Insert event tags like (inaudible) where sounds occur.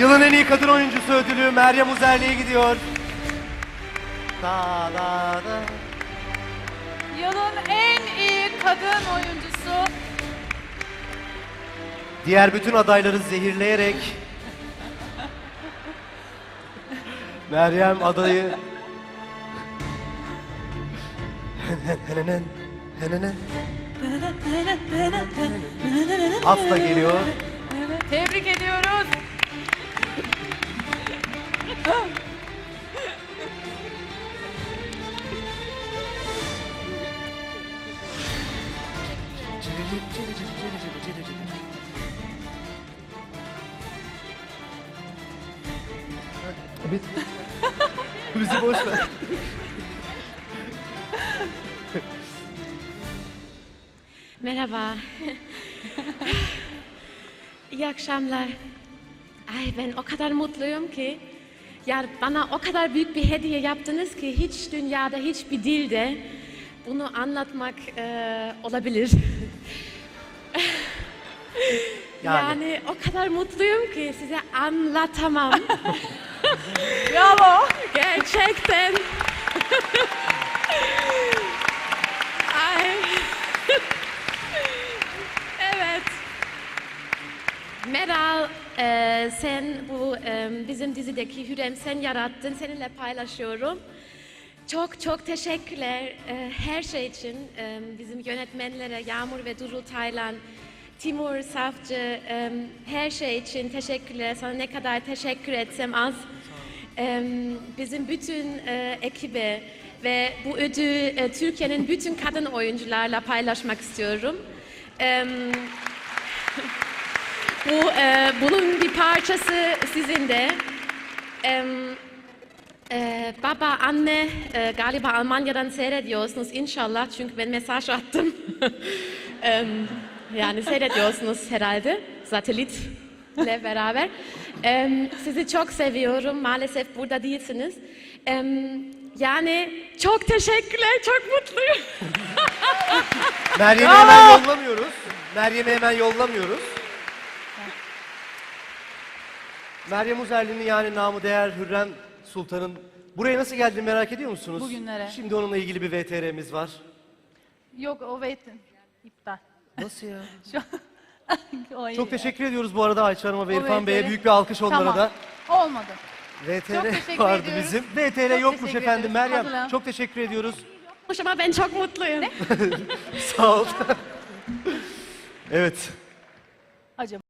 Yılın en iyi kadın oyuncusu ödülü Meryem Uzerli'ye gidiyor. Da da da. Yılın en iyi kadın oyuncusu Diğer bütün adayları zehirleyerek Meryem adayı Asla geliyor. tebrik Evet. Bizi boş ver. Merhaba. İyi akşamlar. Ay ben o kadar mutluyum ki. Ya bana o kadar büyük bir hediye yaptınız ki hiç dünyada hiçbir dilde bunu anlatmak eee, olabilir. (laughs) Yani. yani o kadar mutluyum ki size anlatamam. (laughs) Bravo. Gerçekten. (laughs) Ay. evet. Meral, e, sen bu e, bizim dizideki Hürrem sen yarattın, seninle paylaşıyorum. Çok çok teşekkürler e, her şey için. E, bizim yönetmenlere Yağmur ve Duru Taylan, Timur Safcı, e, her şey için teşekkürler. Sana ne kadar teşekkür etsem az. E, bizim bütün e, ekibe ve bu ödülü e, Türkiye'nin bütün kadın oyuncularla paylaşmak istiyorum. E, bu e, bunun bir parçası sizin de. E, baba, anne e, galiba Almanya'dan seyrediyorsunuz inşallah çünkü ben mesaj attım. (laughs) Em, yani seyrediyorsunuz herhalde satellitle beraber. Em, sizi çok seviyorum. Maalesef burada değilsiniz. Em, yani çok teşekkürler, çok mutluyum. (laughs) Meryem'i hemen yollamıyoruz. Meryem'i hemen yollamıyoruz. Meryem Uzerli'nin yani namı değer Hürrem Sultan'ın buraya nasıl geldiğini merak ediyor musunuz? Bugünlere. Şimdi onunla ilgili bir VTR'miz var. Yok o waiting. İptal. Nasıl ya? (laughs) Şu O iyi Çok ya. teşekkür ediyoruz bu arada Ayça Hanım'a ve O İrfan Bey'e. Büyük bir alkış onlara Tamam. da. Olmadı. Çok VTR teşekkür vardı ediyoruz. bizim. VTR Çok yokmuş teşekkür efendim. ediyoruz. Meryem Hazırlan. çok teşekkür ediyoruz. Ama ben çok mutluyum. (laughs) Sağ ol. (laughs) evet. Acaba.